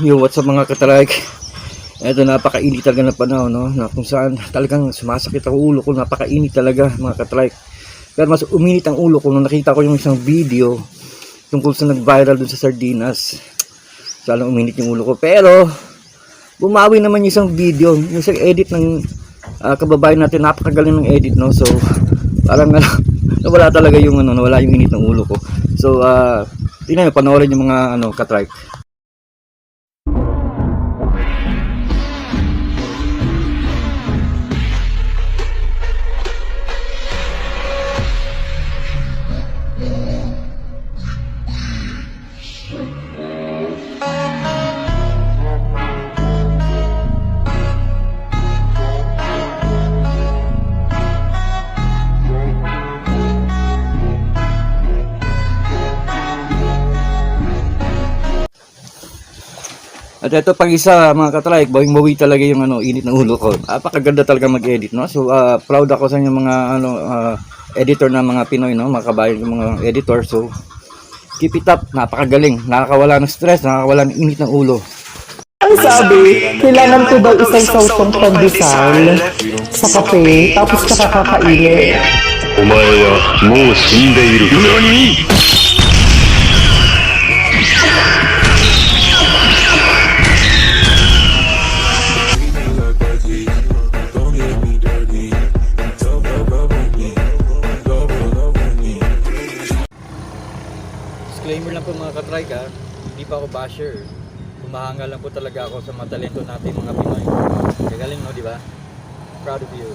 Yo, what's up mga katrike? Eto, napakainit talaga ng panahon, no? Na kung saan talagang sumasakit ang ulo ko, napakainit talaga mga katrike. Pero mas uminit ang ulo ko nung nakita ko yung isang video tungkol sa nag-viral dun sa Sardinas. So, uminit yung ulo ko. Pero, bumawi naman yung isang video, yung isang edit ng ah, kababayan natin, napakagaling ng edit, no? So, parang ano, nawala talaga yung ano, nawala yung init ng ulo ko. So, ah, tingnan nyo, panoorin yung mga ano, katrike. At ito pang isa mga katalaik, bawing bawi talaga yung ano, init ng ulo ko. Napakaganda talaga mag-edit, no? So uh, proud ako sa inyo mga ano uh, editor na mga Pinoy, no? Mga kabayan mga editor. So keep it up. Napakagaling. Nakakawala ng stress, nakakawala ng init ng ulo. Ang sabi, kailangan ko daw isang sausong pandesal sa kape, tapos nakakakainit. Omae wa mou shindeiru. Nani? Disclaimer lang po mga katrike ha, hindi pa ako basher. Humahanga lang po talaga ako sa mga talento natin mga Pinoy. Kagaling no, di ba? Proud of you.